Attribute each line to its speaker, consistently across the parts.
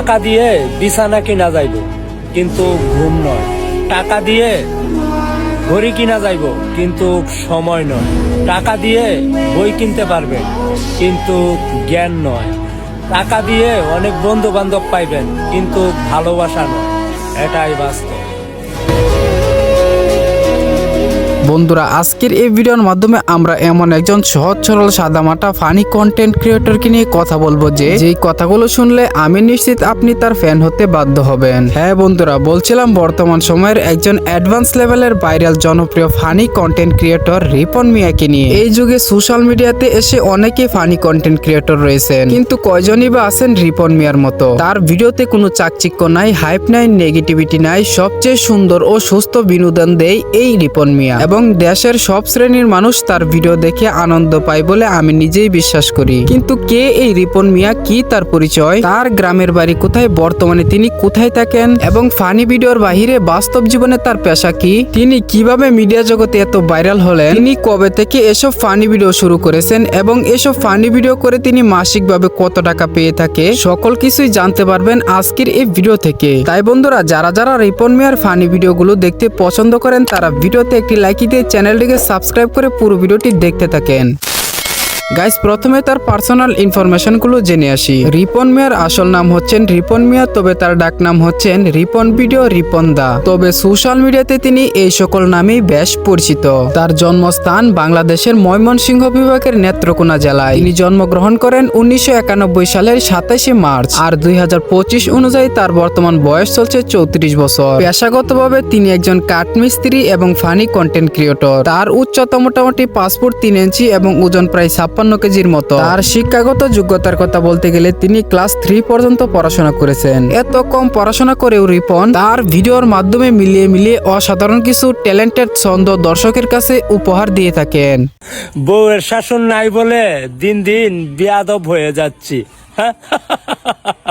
Speaker 1: টাকা দিয়ে বিছানা কিনা যাইব, কিন্তু ঘুম নয়। টাকা দিয়ে ঘড়ি কিনা যাইব, কিন্তু সময় নয়। টাকা দিয়ে বই কিনতে পারবেন কিন্তু জ্ঞান নয়। টাকা দিয়ে অনেক বন্ধু বান্ধব পাইবেন, কিন্তু ভালোবাসা নয়। এটাই বাস্তব।
Speaker 2: বন্ধুরা, আজকের এই ভিডিওর মাধ্যমে আমরা এমন একজন সহজ সরল সাদামাটা ফানি কন্টেন্ট ক্রিয়েটরকে নিয়ে কথা বলব যে, যেই কথাগুলো শুনলে আমি নিশ্চিত আপনি তার ফ্যান হতে বাধ্য হবেন। হ্যাঁ বন্ধুরা, বলছিলাম বর্তমান সময়ের একজন অ্যাডভান্স লেভেলের ভাইরাল জনপ্রিয় ফানি কন্টেন্ট ক্রিয়েটর রিপন মিয়াকে নিয়ে। এই যুগে সোশ্যাল মিডিয়াতে এসে অনেকে ফানি কন্টেন্ট ক্রিয়েটর রয়েছেন, কিন্তু কয়জনই বা আছেন রিপন মিয়ার মতো? তার ভিডিওতে কোনো চাকচিক্য নাই হাইপ নাই নেগেটিভিটি নাই, সবচেয়ে সুন্দর ও সুস্থ বিনোদন দেয় এই রিপন মিয়া। এবং দেশের সব শ্রেণির মানুষ তার ভিডিও দেখে আনন্দ পায় বলে আমি নিজেই বিশ্বাস করি। কিন্তু কে এই রিপন মিয়া, কি তার পরিচয়? তার গ্রামের বাড়ি কোথায়? বর্তমানে তিনি কোথায় থাকেন? এবং ফানি ভিডিওর বাহিরে বাস্তব জীবনে তার পেশা কি? তিনি কীভাবে মিডিয়া জগতে এত ভাইরাল হলেন? তিনি কবে থেকে এসব ফানি ভিডিও শুরু করেছেন? এবং এসব ফানি ভিডিও করে তিনি মাসিকভাবে কত টাকা পেয়ে থাকে? সকল কিছুই জানতে পারবেন আজকের এই ভিডিও থেকে। তাই বন্ধুরা, যারা যারা রিপন মিয়ার ফানি ভিডিওগুলো দেখতে পছন্দ করেন, তারা ভিডিওতে একটি লাইক দিয়ে চ্যানেলটিকে সাবস্ক্রাইব করে পুরো ভিডিওটি দেখতে থাকেন। গাইস, প্রথমে তার পার্সোনাল ইনফরমেশনগুলো জেনে আসি। রিপন মিয়ার আসল নাম হচ্ছেন রিপন মিয়া, তবে তার ডাক নাম হচ্ছেন রিপন ভিডিও রিপন দা। তবে সোশ্যাল মিডিয়াতে তিনি এই সকল নামেই বেশ পরিচিত। তার জন্মস্থান বাংলাদেশের ময়মনসিংহ বিভাগের নেত্রকোনা জেলায়। তিনি জন্মগ্রহণ করেন উনিশশো একানব্বই সালের সাতাশে মার্চ আর দুই হাজার পঁচিশ অনুযায়ী তার বর্তমান বয়স চলছে চৌত্রিশ বছর। পেশাগতভাবে তিনি একজন কাঠমিস্ত্রি এবং ফানি কন্টেন্ট ক্রিয়েটর তার উচ্চতা মোটামুটি ফুট তিন ইঞ্চি এবং ওজন প্রায় ছাপ্পান্ন কেজির মতো। তার শিক্ষাগত যোগ্যতার কথা বলতে গেলে তিনি ক্লাস থ্রি পর্যন্ত পড়াশোনা করেছেন। এত কম পড়াশোনা করেও রিপন তার ভিডিওর মাধ্যমে মিলিয়ে মিলিয়ে অসাধারণ কিছু ট্যালেন্টেড ছন্দ দর্শকের কাছে উপহার দিয়ে থাকেন।
Speaker 1: বউয়ের শাসন নাই বলে দিন দিন বিয়াদব হয়ে যাচ্ছি। এটাই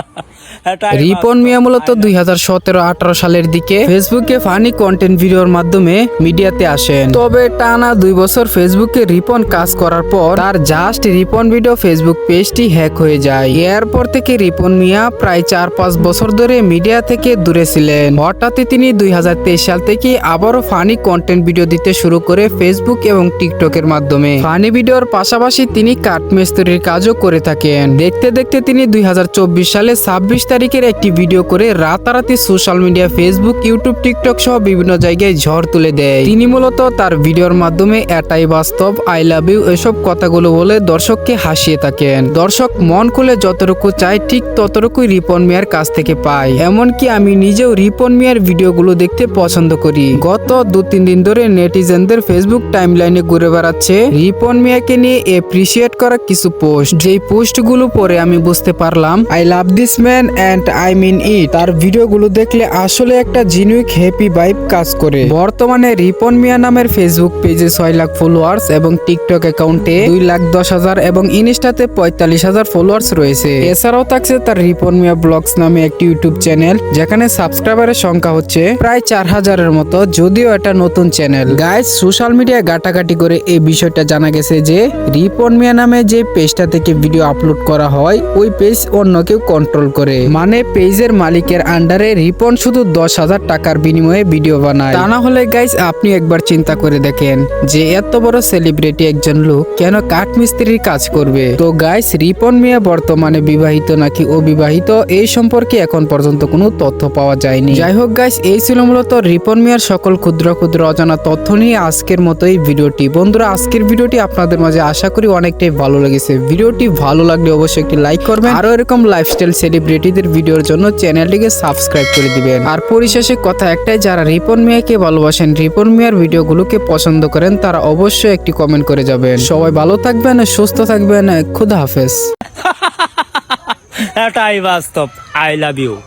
Speaker 2: রিপন মিয়া মূলত দুই হাজার সতেরো আঠারো সালের দিকে ফেসবুকে ফানি কন্টেন্ট ভিডিওর মাধ্যমে মিডিয়াতে আসেন। তবে টানা দুই বছর ফেসবুকে রিপন কাজ করার পর তার জাস্ট রিপন ভিডিও ফেসবুক পেজটি হ্যাক হয়ে যায়। এরপর থেকে রিপন মিয়া প্রায় চার পাঁচ বছর ধরে মিডিয়া থেকে দূরে ছিলেন। হঠাৎই তিনি দুই হাজার তেইশ সাল থেকে আবারও ফানি কন্টেন্ট ভিডিও দিতে শুরু করে ফেসবুক এবং টিকটকের মাধ্যমে। ফানি ভিডিওর পাশাপাশি তিনি কাঠমিস্ত্রির কাজও করে থাকেন। দেখতে দেখতে তিনি দুই হাজার চব্বিশ সালে ছাব্বিশ তারিখের একটি ভিডিও করে রাতারাতি social media, Facebook, YouTube, TikTok সহ বিভিন্ন জায়গায় ঝড় তুলে দেয়। তিনি মূলত তার ভিডিওর মাধ্যমে এটাই বাস্তব, আই লাভ ইউ এসব কথাগুলো বলে দর্শককে হাসিয়ে থাকেন। দর্শক মন খুলে যতটুকু চায়, ঠিক ততটুকুই রিপন মিয়ার কাছ থেকে পায়। এমনকি আমি নিজেও রিপন মিয়ার ভিডিওগুলো দেখতে পছন্দ করি। গত দু তিন দিন ধরে নেটিজেনদের ফেসবুক টাইমলাইনে ঘুরে বেড়াচ্ছে রিপন মিয়াকে নিয়ে এপ্রিসিয়েট করা কিছু পোস্ট যেই পোস্টগুলো পরে আমি বুঝতে পারলাম, I love this man and I mean it তার ভিডিওগুলো দেখলে আসলে একটা জিনুইক হ্যাপি ভাইব কাজ করে। বর্তমানে রিপন মিয়া নামের ফেসবুক পেজে ছয় লাখ ফলোয়ার্স এবং টিকটক অ্যাকাউন্টে দুই লাখ দশ হাজার এবং ইনস্টাতে পঁয়তাল্লিশ হাজার ফলোয়ার্স রয়েছে। এছাড়াও থাকছে তার রিপন মিয়া ব্লগস নামে একটি ইউটিউব চ্যানেল যেখানে সাবস্ক্রাইবারের সংখ্যা হচ্ছে প্রায় চার হাজারের মতো, যদিও এটা নতুন চ্যানেল গাইজ সোশ্যাল মিডিয়া ঘাটাঘাটি করে এই বিষয়টা জানা গেছে যে, রিপন মিয়া নামে যে পেজটা থেকে ভিডিও আপলোড করা হয়, ওই পেজ অন্য কেউ কন্ট্রোল করে। মানে পেজের মালিকের আন্ডারে রিপন শুধু দশ হাজার টাকার বিনিময়ে ভিডিও বানায়। তা না হলে গাইজ আপনি একবার চিন্তা করে দেখেন যে এত বড় সেলিব্রিটি একজন লোক কেন কাঠ কাঠমিস্ত্রির কাজ করবে। তো গাইস রিপন মিয়া বর্তমানে বিবাহিত নাকি অবিবাহিত, এই সম্পর্কে এখন পর্যন্ত কোনো তথ্য পাওয়া যায়নি। যাই হোক গাইস এই ছিল মূলত রিপন মিয়ার সকল ক্ষুদ্র ক্ষুদ্র অজানা তথ্য নিয়ে আজকের মতো এই ভিডিওটি। বন্ধুরা, আজকের ভিডিওটি আপনাদের মাঝে আশা করি অনেকটাই ভালো লেগেছে। ভিডিওটি ভালো লাগলে অবশ্যই একটি লাইক করবেন। আরও এরকম লাইফস্টাইল সেলিব্রিটিদের ভিডিওর জন্য চ্যানেলটিকে সাবস্ক্রাইব করে দিবেন। আর পরিশেষে কথা একটাই, যারা রিপন মিয়াকে ভালোবাসেন, রিপন মিয়ার ভিডিওগুলোকে পছন্দ করেন, তারা অবশ্যই একটি কমেন্ট করে যাবেন। সবাই ভালো থাকবেন, সুস্থ থাকবেন, খুদা হাফেজ।
Speaker 1: এটাই বাস্তব। I love you